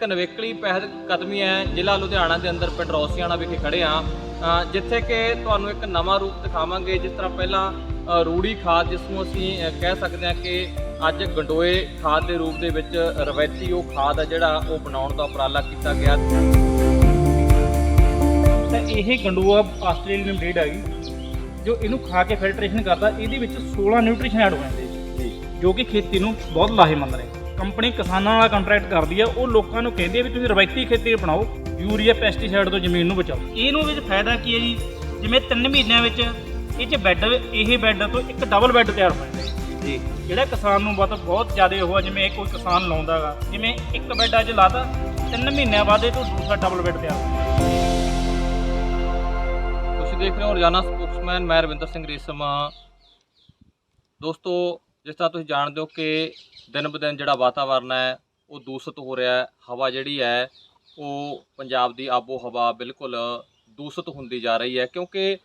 ਇੱਕ ਨਵੇਕਲੀ ਪਹਿਲ ਕਦਮੀ ਹੈ ਜ਼ਿਲ੍ਹਾ ਲੁਧਿਆਣਾ ਦੇ ਅੰਦਰ ਪੈਟਰੋਸੀਆਣਾ ਵਿਖੇ ਖੜੇ ਆ ਜਿੱਥੇ ਕਿ ਤੁਹਾਨੂੰ ਇੱਕ ਨਵਾਂ ਰੂਪ ਦਿਖਾਵਾਂਗੇ ਜਿਸ ਤਰ੍ਹਾਂ ਪਹਿਲਾਂ ਰੂੜੀ ਖਾਦ ਜਿਸ ਨੂੰ ਅਸੀਂ ਕਹਿ ਸਕਦੇ ਹਾਂ ਕਿ ਅੱਜ ਗੰਡੋਏ ਖਾਦ ਦੇ ਰੂਪ ਦੇ ਵਿੱਚ ਰਵਾਇਤੀ ਉਹ ਖਾਦ ਆ ਜਿਹੜਾ ਉਹ ਬਣਾਉਣ ਦਾ ਉਪਰਾਲਾ ਕੀਤਾ ਗਿਆ। ਤਾਂ ਇਹ ਗੰਡੂਆ ਆਸਟ੍ਰੇਲੀਅਨ ਬਰੀਡ ਹੈਗੀ ਜੋ ਇਹਨੂੰ ਖਾ ਕੇ ਫਿਲਟਰੇਸ਼ਨ ਕਰਦਾ ਇਹਦੇ ਵਿੱਚ 16 ਨਿਊਟ੍ਰੀਸ਼ਨ ਐਡ ਹੋ ਜਾਂਦੇ ਜੀ। ਜੋ ਕਿ ਖੇਤੀ ਨੂੰ ਬਹੁਤ ਲਾਹੇਮੰਦ ਨੇ। ਕੰਪਨੀ ਕਿਸਾਨਾਂ ਨਾਲ ਕੰਟਰੈਕਟ ਕਰਦੀ ਆ ਉਹ ਲੋਕਾਂ ਨੂੰ ਕਹਿੰਦੀ ਆ ਵੀ ਤੁਸੀਂ ਰਵਾਇਤੀ ਖੇਤੀ ਅਪਣਾਓ ਯੂਰੀਆ ਪੈਸਟੀਸਾਈਡ ਤੋਂ ਜ਼ਮੀਨ ਨੂੰ ਬਚਾਓ। ਇਹਨੂੰ ਵਿੱਚ ਫਾਇਦਾ ਕੀ ਹੈ ਜੀ? ਜਿਵੇਂ 3 ਮਹੀਨਿਆਂ ਵਿੱਚ ਇਹ ਚ ਬੈੱਡ ਇਹ ਬੈੱਡ ਤੋਂ ਇੱਕ ਡਬਲ ਬੈੱਡ ਤਿਆਰ ਹੋ ਜਾਂਦਾ ਜੀ। ਜਿਹੜਾ ਕਿਸਾਨ ਨੂੰ ਬਹੁਤ ਬਹੁਤ ਜ਼ਿਆਦਾ ਉਹ ਆ ਜਿਵੇਂ ਇਹ ਕੋਈ ਕਿਸਾਨ ਲਾਉਂਦਾਗਾ ਜਿਵੇਂ ਇੱਕ ਬੈੱਡ ਅੱਜ ਲਾਤਾ 3 ਮਹੀਨਿਆਂ ਬਾਅਦ ਇਹ ਤੋਂ ਦੂਸਰਾ ਡਬਲ ਬੈੱਡ ਤਿਆਰ ਹੋ ਜਾਂਦਾ। ਤੁਸੀਂ ਦੇਖ ਰਹੇ ਹੋ ਰੋਜ਼ਾਨਾ ਸਪੋਕਸਮੈਨ ਮੈਂ ਰਵਿੰਦਰ ਸਿੰਘ ਰੇਸ਼ਮ ਦੋਸਤੋ ਜਿਸ ਤਰ੍ਹਾਂ ਤੁਸੀਂ ਜਾਣਦੇ ਹੋ ਕਿ ਦਿਨ ਬ ਦਿਨ ਜਿਹੜਾ ਵਾਤਾਵਰਨ ਹੈ, ਉਹ ਦੂਸ਼ਿਤ ਹੋ ਰਿਹਾ ਹੈ। ਹਵਾ ਜਿਹੜੀ ਹੈ, ਉਹ ਪੰਜਾਬ ਦੀ ਆਬੋ ਹਵਾ ਬਿਲਕੁਲ ਦੂਸ਼ਿਤ ਹੁੰਦੀ ਜਾ ਰਹੀ ਹੈ ਕਿਉਂਕਿ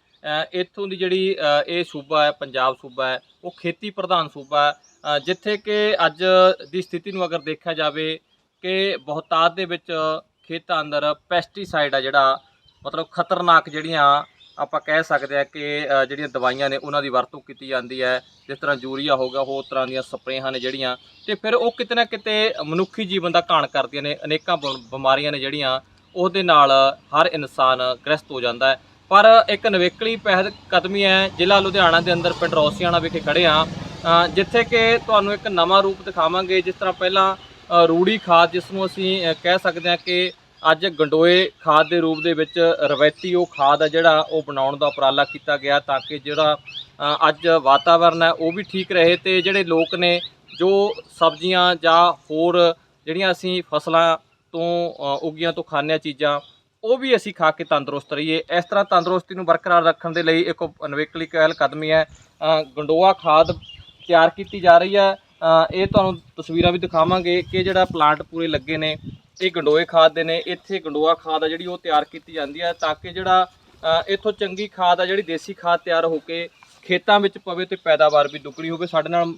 ਇੱਥੋਂ ਦੀ ਜਿਹੜੀ ਇਹ ਸੂਬਾ ਹੈ, ਪੰਜਾਬ ਸੂਬਾ ਹੈ, ਉਹ ਖੇਤੀ ਪ੍ਰਧਾਨ ਸੂਬਾ ਹੈ। ਜਿੱਥੇ ਕਿ ਅੱਜ ਦੀ ਸਥਿਤੀ ਨੂੰ ਅਗਰ ਦੇਖਿਆ ਜਾਵੇ ਕਿ ਬਹੁਤਾਤ ਦੇ ਵਿੱਚ ਖੇਤਾਂ ਅੰਦਰ ਪੈਸਟੀਸਾਈਡ ਆ ਜਿਹੜਾ, ਮਤਲਬ ਖਤਰਨਾਕ ਜਿਹੜੀਆਂ ਆਪਾਂ ਕਹਿ ਸਕਦੇ ਆ ਕਿ ਜਿਹੜੀਆਂ ਦਵਾਈਆਂ ਨੇ ਉਹਨਾਂ ਦੀ ਵਰਤੋਂ ਕੀਤੀ ਜਾਂਦੀ ਹੈ। ਜਿਸ ਤਰ੍ਹਾਂ ਯੂਰੀਆ ਹੋ ਗਿਆ, ਹੋਰ ਤਰ੍ਹਾਂ ਦੀਆਂ ਸਪਰੇਹਾਂ ਨੇ ਜਿਹੜੀਆਂ। ਤੇ ਫਿਰ ਉਹ ਕਿਤੇ ਨਾ ਕਿਤੇ ਮਨੁੱਖੀ ਜੀਵਨ ਦਾ ਘਾਣ ਕਰਦੀਆਂ ਨੇ, ਅਨੇਕਾਂ ਬਿ- ਬਿਮਾਰੀਆਂ ਨੇ ਜਿਹੜੀਆਂ, ਉਹਦੇ ਨਾਲ ਹਰ ਇਨਸਾਨ ਗ੍ਰਸਤ ਹੋ ਜਾਂਦਾ ਹੈ। ਪਰ ਇੱਕ ਨਵੇਕਲੀ ਪਹਿਲ ਕਦਮੀ ਹੈ, ਜ਼ਿਲ੍ਹਾ ਲੁਧਿਆਣਾ ਦੇ ਅੰਦਰ ਪਿੰਡ ਪੈਟਰੋਸੀਆਣਾ ਵਿਖੇ ਖੜੇ ਆ ਜਿੱਥੇ ਕਿ ਤੁਹਾਨੂੰ ਇੱਕ ਨਵਾਂ ਰੂਪ ਦਿਖਾਵਾਂਗੇ, ਜਿਸ ਤਰ੍ਹਾਂ ਪਹਿਲਾਂ ਰੂੜੀ ਖਾਦ, ਜਿਸ ਨੂੰ ਅਸੀਂ ਕਹਿ ਸਕਦੇ ਹਾਂ ਕਿ ਅੱਜ ਗੰਡੋਏ ਖਾਦ ਦੇ ਰੂਪ ਦੇ ਵਿੱਚ ਰਵਾਇਤੀ ਉਹ ਖਾਦ ਆ ਜਿਹੜਾ ਉਹ ਬਣਾਉਣ ਦਾ ਉਪਰਾਲਾ ਕੀਤਾ ਗਿਆ ਤਾਂ ਕਿ ਜਿਹੜਾ ਅੱਜ ਵਾਤਾਵਰਨ ਹੈ ਉਹ ਵੀ ਠੀਕ ਰਹੇ ਤੇ ਜਿਹੜੇ ਲੋਕ ਨੇ ਜੋ ਸਬਜ਼ੀਆਂ ਜਾਂ ਹੋਰ ਜਿਹੜੀਆਂ ਅਸੀਂ ਫਸਲਾਂ ਤੋਂ ਅ, ਉੱਗੀਆਂ ਤੋਂ ਖਾਂਦੇ ਹਾਂ ਚੀਜ਼ਾਂ ਉਹ ਵੀ ਅਸੀਂ ਖਾ ਕੇ ਤੰਦਰੁਸਤ ਰਹੀਏ। ਇਸ ਤਰ੍ਹਾਂ ਤੰਦਰੁਸਤੀ ਨੂੰ ਬਰਕਰਾਰ ਰੱਖਣ ਦੇ ਲਈ ਇੱਕ ਅਨਵੇਕਲੀ ਪਹਿਲ ਕਦਮੀ ਹੈ ਗੰਡੋਆ ਖਾਦ ਤਿਆਰ ਕੀਤੀ ਜਾ ਰਹੀ ਹੈ। ਇਹ ਤੁਹਾਨੂੰ ਤਸਵੀਰਾਂ ਵੀ ਦਿਖਾਵਾਂਗੇ ਕਿ ਜਿਹੜਾ ਪਲਾਂਟ ਪੂਰੇ ਲੱਗੇ ਨੇ ਇਹ ਗੰਡੋਏ ਖਾਦ ਦੇ ਨੇ ਇੱਥੇ ਗੰਡੋਆ ਖਾਦ ਆ ਜਿਹੜੀ ਉਹ ਤਿਆਰ ਕੀਤੀ ਜਾਂਦੀ ਹੈ ਤਾਂ ਕਿ ਜਿਹੜਾ ਇੱਥੋਂ ਚੰਗੀ ਖਾਦ ਆ ਜਿਹੜੀ ਦੇਸੀ ਖਾਦ ਤਿਆਰ ਹੋ ਕੇ ਖੇਤਾਂ ਵਿੱਚ ਪਵੇ ਤੇ ਪੈਦਾਵਾਰ ਵੀ ਦੁੱਗਣੀ ਹੋਵੇ। ਸਾਡੇ ਨਾਲ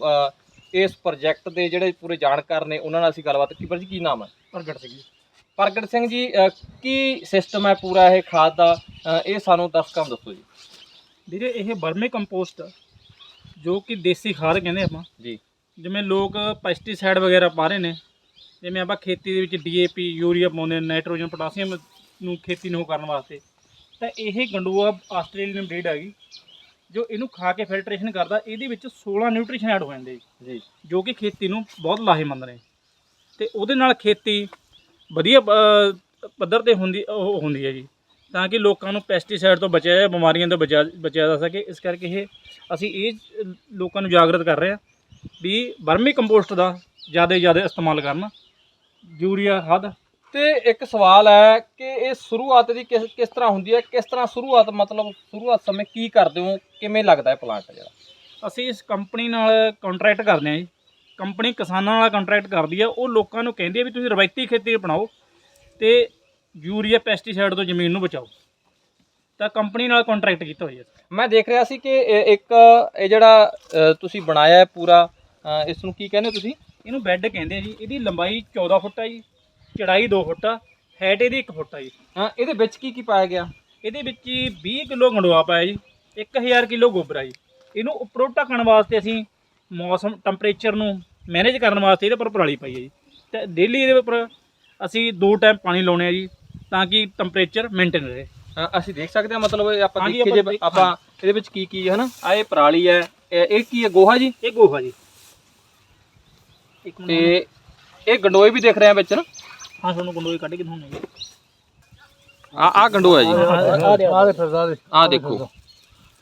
ਇਸ ਪ੍ਰੋਜੈਕਟ ਦੇ ਜਿਹੜੇ ਪੂਰੇ ਜਾਣਕਾਰ ਨੇ ਉਹਨਾਂ ਨਾਲ ਅਸੀਂ ਗੱਲਬਾਤ ਕੀ ਪਰ ਜੀ ਕੀ ਨਾਮ ਹੈ ਪ੍ਰਗਟ ਸਿੰਘ ਜੀ। ਪ੍ਰਗਟ ਸਿੰਘ ਜੀ ਕੀ ਸਿਸਟਮ ਹੈ ਪੂਰਾ ਇਹ ਖਾਦ ਦਾ? ਇਹ ਸਾਨੂੰ ਦਰਸ਼ਕਾਂ ਨੂੰ ਦੱਸੋ ਜੀ। ਵੀਰੇ ਇਹ ਵਰਮੀ ਕੰਪੋਸਟ ਜੋ ਕਿ ਦੇਸੀ ਖਾਦ ਕਹਿੰਦੇ ਆਪਾਂ। ਜੀ। ਜਿਵੇਂ ਲੋਕ ਪੈਸਟੀਸਾਈਡ ਵਗੈਰਾ ਪਾ ਰਹੇ ਨੇ ਜਿਵੇਂ ਆਪਾਂ ਖੇਤੀ ਦੇ ਵਿੱਚ ਡੀਏਪੀ ਯੂਰੀਆ ਪਾਉਂਦੇ ਨੇ ਨਾਈਟ੍ਰੋਜਨ ਪੋਟਾਸ਼ੀਅਮ ਨੂੰ ਖੇਤੀ ਨੂੰ ਉਹ ਕਰਨ ਵਾਸਤੇ। ਤਾਂ ਇਹ ਗੰਡੂਆ ਆਸਟ੍ਰੇਲੀਅਨ ਬਰੀਡ ਹੈਗੀ ਜੋ ਇਹਨੂੰ ਖਾ ਕੇ ਫਿਲਟਰੇਸ਼ਨ ਕਰਦਾ ਇਹਦੇ ਵਿੱਚ 16 ਨਿਊਟ੍ਰੀਸ਼ਨ ਐਡ ਹੋ ਜਾਂਦੇ ਜੀ। ਜੀ। ਕਿ ਖੇਤੀ ਨੂੰ ਬਹੁਤ ਲਾਹੇਮੰਦ ਨੇ। ਤੇ ਉਹਦੇ ਨਾਲ ਖੇਤੀ ਵਧੀਆ ਪੱਧਰ ਤੇ ਹੁੰਦੀ ਉਹ ਹੁੰਦੀ ਹੈ ਜੀ। ਤਾਂ ਕਿ ਲੋਕਾਂ ਨੂੰ ਪੈਸਟੀਸਾਈਡ ਤੋਂ ਬਚਿਆ ਜਾਏ ਬਿਮਾਰੀਆਂ ਤੋਂ ਬਚਿਆ ਬਚਿਆ ਜਾ ਸਕੇ। ਇਸ ਕਰਕੇ ਇਹ ਅਸੀਂ ਇਹ ਲੋਕਾਂ ਨੂੰ ਜਾਗਰਤ ਕਰ ਰਹੇ ਹਾਂ ਵੀ ਵਰਮੀ ਕੰਪੋਸਟ ਦਾ ਜ਼ਿਆਦਾ ਜ਼ਿਆਦਾ ਇਸਤੇਮਾਲ ਕਰਨ। ਯੂਰੀਆ ਖਾਦ। ਤੇ ਇੱਕ ਸਵਾਲ ਹੈ ਕਿ ਇਹ ਸ਼ੁਰੂਆਤ ਦੀ ਕਿਸ ਕਿਸ ਤਰ੍ਹਾਂ ਹੁੰਦੀ ਹੈ? ਕਿਸ ਤਰ੍ਹਾਂ ਸ਼ੁਰੂਆਤ ਮਤਲਬ ਸ਼ੁਰੂਆਤ ਸਮੇਂ ਕੀ ਕਰਦੇ ਹੋ? ਕਿਵੇਂ ਲੱਗਦਾ ਹੈ ਪਲਾਂਟ ਜਿਹੜਾ? ਅਸੀਂ ਇਸ ਕੰਪਨੀ ਨਾਲ ਕੰਟਰੈਕਟ ਕਰਦੇ ਹਾਂ ਜੀ। ਕੰਪਨੀ ਕਿਸਾਨਾਂ ਨਾਲ ਕੰਟਰੈਕਟ ਕਰਦੀ ਆ ਉਹ ਲੋਕਾਂ ਨੂੰ ਕਹਿੰਦੀ ਆ ਵੀ ਤੁਸੀਂ ਰਵਾਇਤੀ ਖੇਤੀ ਅਪਣਾਓ ਤੇ ਯੂਰੀਆ ਪੈਸਟੀਸਾਈਡ ਤੋਂ ਜ਼ਮੀਨ ਨੂੰ ਬਚਾਓ। ਤਾਂ ਕੰਪਨੀ ਨਾਲ ਕੰਟਰੈਕਟ ਕੀਤਾ ਹੋਇਆ ਮੈਂ ਦੇਖ ਰਿਹਾ ਸੀ ਕਿ ਇੱਕ ਇਹ ਜਿਹੜਾ ਤੁਸੀਂ ਬਣਾਇਆ ਹੈ ਪੂਰਾ ਇਸ ਨੂੰ ਕੀ ਕਹਿੰਦੇ ਹੋ ਤੁਸੀਂ? ਇਹਨੂੰ ਬੈੱਡ ਕਹਿੰਦੇ ਆ ਜੀ। ਇਹਦੀ ਲੰਬਾਈ 14 ਫੁੱਟ ਆ ਜੀ ਚੜਾਈ 2 ਫੁੱਟ ਆ ਹੈਟ ਇਹਦੀ 1 ਫੁੱਟ ਆ ਜੀ। ਹਾਂ ਇਹਦੇ ਵਿੱਚ ਕੀ ਕੀ ਪਾਇਆ ਗਿਆ? ਇਹਦੇ ਵਿੱਚ ਜੀ 20 ਕਿਲੋ ਗੰਡੋਆ ਪਾਇਆ ਜੀ 1000 ਕਿਲੋ ਗੋਬਰ ਆ ਜੀ। ਇਹਨੂੰ ਉੱਪਰੋਂ ਢੱਕਣ ਵਾਸਤੇ ਅਸੀਂ ਮੌਸਮ ਟੈਂਪਰੇਚਰ ਨੂੰ ਮੈਨੇਜ ਕਰਨ ਵਾਸਤੇ ਇਹਦੇ ਉੱਪਰ ਪਰਾਲੀ ਪਾਈ ਹੈ ਜੀ। ਤੇ ਡੇਲੀ ਇਹਦੇ ਉੱਪਰ ਅਸੀਂ ਦੋ ਟਾਈਮ ਪਾਣੀ ਲਾਉਣੇ ਆ ਜੀ ਤਾਂ ਕਿ ਟੈਂਪਰੇਚਰ ਮੇਨਟੇਨ ਰਹੇ। ਹਾਂ, ਅਸੀਂ ਦੇਖ ਸਕਦੇ ਹਾਂ ਮਤਲਬ ਇਹ ਆਪਾਂ ਹਾਂਜੀ, ਦੇਖੀਏ ਆਪਾਂ ਜੇ ਦੇਖ- ਆਪਾਂ ਇਹਦੇ ਵਿੱਚ ਕੀ ਕੀ ਹੈ ਨਾ। ਆ ਇਹ ਪਰਾਲੀ ਹੈ ਇਹ ਇਹ ਕੀ ਹੈ ਗੋਹਾ ਜੀ? ਇਹ ਗੋਹਾ ਜੀ। ਇੱਕ ਮਿੰਟ ਤੇ ਇਹ ਗੰਡੋਏ ਵੀ ਦੇਖ ਰਹੇ ਆ ਵਿੱਚ ਨਾ? ਹਾਂ ਤੁਹਾਨੂੰ ਗੰਡੋਏ ਕੱਢ ਕੇ ਦਿਖਾਉਣੇ ਆ ਆ ਗੰਡੋਆ ਜੀ। ਆ ਦੇ ਆ ਦੇ। ਆ ਦੇਖੋ।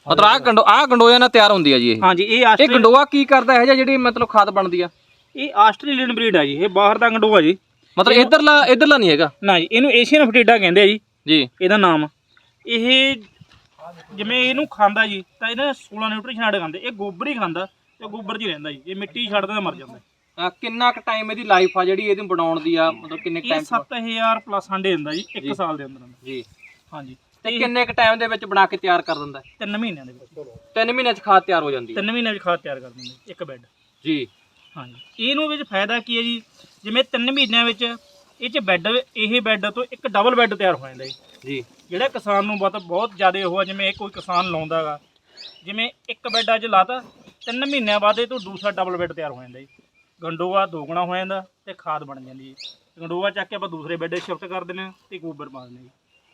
ਮਤਲਬ ਆ ਗੰਡੋ ਆ ਗੰਡੋਇਆ ਨਾਲ ਤਿਆਰ ਹੁੰਦੀ ਹੈ ਜੀ ਇਹ। ਹਾਂਜੀ ਇਹ ਇਹ ਆਸਟ੍ਰੇਲੀਅਨ ਗੰਡੋਆ ਕੀ ਕਰਦਾ ਹੈ ਜਿਹੜੀ ਮਤਲਬ ਖਾਦ ਬਣਦੀ ਆ? ਇਹ ਆਸਟ੍ਰੇਲੀਅਨ ਬਰੀਡ ਆ ਜੀ ਇਹ ਬਾਹਰ ਦਾ ਗੰਡੋਆ ਜੀ। ਮਤਲਬ ਇਧਰਲਾ ਇਧਰਲਾ ਨਹੀਂ ਹੈਗਾ? ਨਾ ਜੀ ਇਹਨੂੰ ਏਸ਼ੀਅਨ ਫਟੀਡਾ ਕਹਿੰਦੇ ਆ ਜੀ। ਜੀ। ਇਹਦਾ ਨਾਮ। ਇਹ ਜਿਵੇਂ ਇਹਨੂੰ ਖਾਂਦਾ ਜੀ ਤਾਂ ਇਹਦੇ 16 ਨਿਊਟ੍ਰੀਸ਼ਨ ਐਡ ਖਾਂਦੇ। ਇਹ ਗੋਬਰ ਹੀ ਖਾਂਦਾ ਤੇ ਗੋਬਰ 'ਚ ਹੀ ਰਹਿੰਦਾ ਜੀ। ਇਹ ਮਿੱਟੀ ਛੱਡਦਾ ਤਾਂ ਮਰ ਜਾਂਦਾ। ਅਹ ਕਿੰਨਾ ਕੁ ਟਾਈਮ ਇਹਦੀ ਲਾਈਫ ਆ ਜਿਹੜੀ ਇਹਨੂੰ ਬਣਾਉਣ ਦੀ ਆ? ਮਤਲਬ ਕਿੰਨੇ ਇਹ ਟਾਈਮ 7000 ਪਲੱਸ ਆਂਡੇ ਦਿੰਦਾ ਜੀ ਜੀ। 1 ਸਾਲ ਦੇ ਅੰਦਰ ਅੰਦਰ। ਜੀ। ਹਾਂਜੀ। ਤੇ ਕਿੰਨੇ ਕੁ ਟਾਈਮ ਦੇ ਵਿੱਚ ਬਣਾ ਕੇ ਤਿਆਰ ਕਰ ਦਿੰਦਾ? ਹੈ 3 ਮਹੀਨਿਆਂ ਦੇ ਵਿੱਚ। 3 ਮਹੀਨਿਆਂ 'ਚ ਖਾਦ ਤਿਆਰ ਹੋ ਜਾਂਦੀ ਹੈ। 3 ਮਹੀਨਿਆਂ 'ਚ ਖਾਦ ਤਿਆਰ ਕਰ ਦਿੰਦੇ ਇੱਕ ਬੈੱਡ ਜੀ। ਹਾਂਜੀ। ਇਹਨੂੰ ਵਿੱਚ ਫਾਇਦਾ ਕੀ ਹੈ ਜੀ? ਜਿਵੇਂ 3 ਮਹੀਨਿਆਂ ਵਿੱਚ ਇਹ ਚ ਬੈੱਡ ਇਹ ਬੈੱਡ ਤੋਂ ਇੱਕ ਡਬਲ ਬੈੱਡ ਤਿਆਰ ਹੋ ਜਾਂਦਾ ਜੀ। ਜੀ। ਜਿਹੜਾ ਕਿਸਾਨ ਨੂੰ ਬਹੁਤ ਬਹੁਤ ਜ਼ਿਆਦਾ ਉਹ ਆ ਜਿਵੇਂ ਇਹ ਕੋਈ ਕਿਸਾਨ ਲਾਉਂਦਾਗਾ ਜਿਵੇਂ ਇੱਕ ਬੈੱਡ ਅੱਜ ਲਾਤਾ ਤਿੰਨ ਮਹੀਨਿਆਂ ਬਾਅਦ ਇਹ ਤੋਂ ਦੂਸਰਾ ਡਬਲ ਬੈੱਡ ਤਿਆਰ ਹੋ ਜਾਂਦਾ ਜੀ। ਗੰਡੋਆ ਦੋਗਣਾ ਹੋ ਜਾਂਦਾ ਤੇ ਖਾਦ ਬਣ ਜਾਂਦੀ ਹੈ। ਗੰਡੋਆ ਚੱਕ ਕੇ ਆਪਾਂ ਦੂਸਰੇ ਬੈੱਡ ਸ਼ਿਫਟ ਕਰ ਦਿੰਦੇ ਹਾਂ ਤੇ ਗੋਬਰ ਪਾ ਦਿੰਦੇ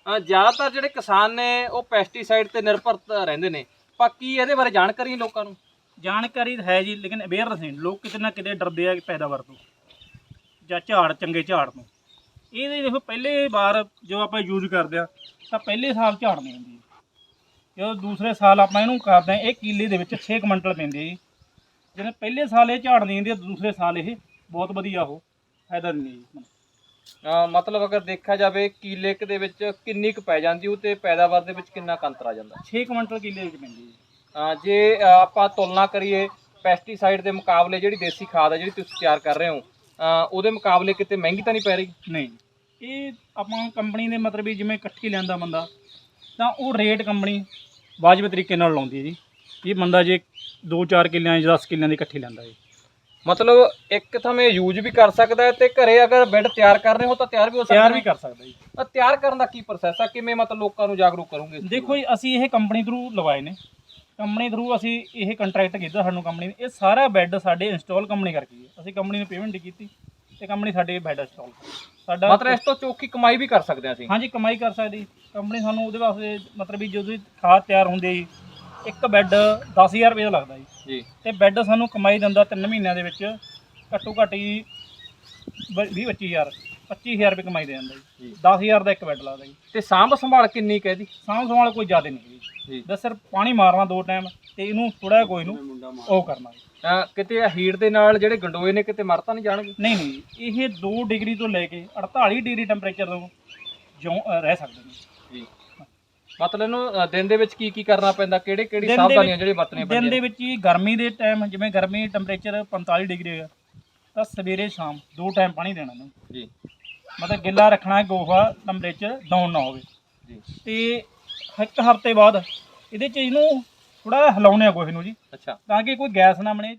ਹਾਂ ਜ਼ਿਆਦਾਤਰ ਜਿਹੜੇ ਕਿਸਾਨ ਨੇ ਉਹ ਪੈਸਟੀਸਾਈਡ ਤੇ ਨਿਰਭਰ ਰਹਿੰਦੇ ਨੇ। ਬਾਕੀ ਇਹਦੇ ਬਾਰੇ ਜਾਣਕਾਰੀ ਲੋਕਾਂ ਨੂੰ? ਜਾਣਕਾਰੀ ਹੈ ਜੀ ਲੇਕਿਨ ਅਵੇਅਰਨੈਸ ਨਹੀਂ। ਲੋਕ ਕਿਤੇ ਨਾ ਕਿਤੇ ਡਰਦੇ ਆ ਪੈਦਾਵਾਰ ਤੋਂ ਜਾਂ ਝਾੜ ਚੰਗੇ ਝਾੜ ਤੋਂ। ਇਹਦੇ ਦੇਖੋ ਪਹਿਲੇ ਵਾਰ ਜੋ ਆਪਾਂ ਯੂਜ਼ ਕਰਦੇ ਆ ਤਾਂ ਪਹਿਲੇ ਸਾਲ ਝਾੜ ਨਹੀਂ ਹੁੰਦੀ। ਜਦੋਂ ਦੂਸਰੇ ਸਾਲ ਆਪਾਂ ਇਹਨੂੰ ਕਰਦੇ ਆ ਇਹ ਕੀਲੇ ਦੇ ਵਿੱਚ 6 ਕੁਇੰਟਲ ਪੈਂਦੇ ਜੀ। ਜਿਵੇਂ ਪਹਿਲੇ ਸਾਲ ਇਹ ਝਾੜ ਨਹੀਂ ਦਿੰਦੀ ਦੂਸਰੇ ਸਾਲ ਇਹ ਬਹੁਤ ਵਧੀਆ ਉਹ ਫਾਇਦਾ ਦਿੰਦੀ ਜੀ ਅ, ਮਤਲਬ ਅਗਰ ਦੇਖਿਆ ਜਾਵੇ ਕੀਲੇ ਕੁ ਦੇ ਵਿੱਚ ਕਿੰਨੀ ਕੁ ਪੈ ਜਾਂਦੀ ਉਹ ਤੇ ਪੈਦਾਵਾਰ ਦੇ ਵਿੱਚ ਕਿੰਨਾ ਕੁ ਅੰਤਰ ਆ ਜਾਂਦਾ? 6 ਕੁਇੰਟਲ ਕੀਲੇ ਵਿੱਚ ਪੈਂਦੀ ਜੀ। ਅ, ਜੇ ਆਪਾਂ ਤੁਲਨਾ ਕਰੀਏ ਪੈਸਟੀਸਾਈਡ ਦੇ ਮੁਕਾਬਲੇ ਜਿਹੜੀ ਦੇਸੀ ਖਾਦ ਹੈ ਜਿਹੜੀ ਤੁਸੀਂ ਤਿਆਰ ਕਰ ਰਹੇ ਹੋ ਅ, ਉਹਦੇ ਮੁਕਾਬਲੇ ਕਿਤੇ ਮਹਿੰਗੀ ਤਾਂ ਨਹੀਂ ਪੈ ਰਹੀ? ਨਹੀਂ ਇਹ ਆਪਾਂ ਕੰਪਨੀ ਦੇ ਮਤਲਬ ਵੀ ਜਿਵੇਂ ਇਕੱਠੀ ਲੈਂਦਾ ਬੰਦਾ ਤਾਂ ਉਹ ਰੇਟ ਕੰਪਨੀ ਵਾਜਬ ਤਰੀਕੇ ਨਾਲ ਲਾਉਂਦੀ ਹੈ ਜੀ। ਇਹ ਬੰਦਾ ਜੇ 2-4 ਕਿੱਲਿਆਂ ਜਾਂ 10 ਕਿੱਲਿਆਂ ਦੀ ਇਕੱਠੀ ਲੈਂਦਾ ਹੈ ਮਤਲਬ ਇੱਕ ਥਾਵੇਂ ਯੂਜ਼ ਵੀ ਕਰ ਸਕਦਾ ਹੈ ਤੇ ਘਰੇ ਅਗਰ ਬੈੱਡ ਤਿਆਰ ਕਰਨੇ ਹੋ ਤਾਂ ਤਿਆਰ ਵੀ ਹੋ ਸਕਦਾ। ਤਿਆਰ। ਵੀ ਕਰ ਸਕਦਾ ਜੀ। ਅ, ਤਿਆਰ ਕਰਨ ਦਾ ਕੀ ਪ੍ਰੋਸੈਸ ਆ? ਕਿਵੇਂ ਮਤਲਬ ਲੋਕਾਂ ਨੂੰ ਜਾਗਰੂਕ ਕਰੋਗੇ ਇਸ ਦੇਖੋ ਜੀ ਅਸੀਂ ਇਹ ਕੰਪਨੀ ਥਰੂ ਲਵਾਏ ਨੇ। ਕੰਪਨੀ ਥਰੂ ਅਸੀਂ ਇਹ ਕੰਟਰੈਕਟ ਕੀਤਾ ਸਾਨੂੰ ਕੰਪਨੀ ਨੇ। ਇਹ ਸਾਰਾ ਬੈੱਡ ਸਾਡੇ ਇੰਸਟਾਲ ਕੰਪਨੀ ਕਰਕੇ ਹੈ ਅਸੀਂ ਕੰਪਨੀ ਨੂੰ ਪੇਮੈਂਟ ਕੀਤੀ ਤੇ ਕੰਪਨੀ ਸਾਡੇ ਬੈੱਡ ਇੰਸਟਾਲ ਸਾਡਾ ਮਤਲਬ ਇਸ ਤੋਂ ਚੌਕੀ ਕਮਾਈ ਵੀ ਕਰ ਸਕਦੇ ਹਾਂ ਅਸੀਂ? ਹਾਂਜੀ ਕਮਾਈ ਕਰ ਸਕਦੀ ਕੰਪਨੀ ਸਾਨੂੰ ਉਹਦੇ ਵਾਸਤੇ ਮਤਲਬ ਵੀ ਜਦੋਂ ਖਾਦ ਤਿਆਰ ਹੁੰਦੀ ਹੈ ਜੀ ਇੱਕ ਬੈੱਡ 10000 ਰੁਪਏ ਦਾ ਲੱਗਦਾ ਜੀ। ਜੀ। ਤੇ ਬੈੱਡ ਸਾਨੂੰ ਕਮਾਈ ਦਿੰਦਾ 3 ਮਹੀਨਿਆਂ ਦੇ ਵਿੱਚ ਘੱਟੋ ਘੱਟ ਹੀ 20 25000 25000 ਰੁਪਏ ਕਮਾਈ ਦੇ ਜਾਂਦਾ ਜੀ। ਜੀ। 10000 ਦਾ ਇੱਕ ਬੈੱਡ ਲੱਗਦਾ ਜੀ। ਤੇ ਸਾਂਭ ਸੰਭਾਲ ਕਿੰਨੀ ਕਹਿਦੀ ਸਾਂਭ ਸੰਭਾਲ ਕੋਈ ਜ਼ਿਆਦਾ ਨਹੀਂ ਜੀ। ਬਸ ਸਿਰਫ ਪਾਣੀ ਮਾਰਨਾ ਦੋ ਟਾਈਮ ਤੇ ਇਹਨੂੰ ਥੋੜਾ ਕੋਈ ਨੂੰ ਉਹ ਕਰਨਾ ਜੀ। ਕਿਤੇ ਹੀਟ ਦੇ ਨਾਲ ਜਿਹੜੇ ਗੰਡੋਏ ਨੇ ਕਿਤੇ ਮਰ ਤਾਂ ਨਹੀਂ ਜਾਣਗੇ? ਨਹੀਂ ਨਹੀਂ ਇਹ 2 ਡਿਗਰੀ ਤੋਂ ਲੈ ਕੇ 48 ਡਿਗਰੀ ਟੈਂਪਰੇਚਰ ਤੋਂ ਜਿਉਂ ਰਹਿ ਸਕਦੇ ਨੇ। ਜੀ। ਮਤਲਬ ਇਹਨੂੰ ਅ, ਦਿਨ ਦੇ ਵਿੱਚ ਕੀ ਕੀ ਕਰਨਾ ਪੈਂਦਾ? ਕਿਹੜੇ ਕਿਹੜੀ ਦਿਨ ਦੇ ਸਾਵਧਾਨੀਆਂ ਵਿੱਚ- ਜਿਹੜੀਆਂ ਵਰਤਣੀਆਂ ਦਿਨ ਪੈਂਦੀਆਂ? ਦੇ ਵਿੱਚ ਹੀ ਗਰਮੀ ਦੇ ਟਾਈਮ ਜਿਵੇਂ ਗਰਮੀ ਟੈਂਪਰੇਚਰ 45 ਡਿਗਰੀ ਹੈ ਤਾਂ ਸਵੇਰੇ ਸ਼ਾਮ ਦੋ ਟਾਈਮ ਪਾਣੀ ਦੇਣਾ ਇਹਨੂੰ। ਜੀ। ਮਤਲਬ ਗਿੱਲਾ ਰੱਖਣਾ ਹੈ ਗੋਹਾ ਟੈਂਪਰੇਚਰ ਡਾਊਨ ਨਾ ਹੋਵੇ। ਜੀ। ਤੇ ਇੱਕ ਹਫ਼ਤੇ ਬਾਅਦ ਇਹਦੇ ਚ ਇਹਨੂੰ ਥੋੜਾ ਹਿਲਾਉਣੇ ਆ ਗੋਹੇ ਨੂੰ ਜੀ ਅੱਛਾ। ਤਾਂ ਕਿ ਕੋਈ ਗੈਸ ਨਾ ਬਣੇ।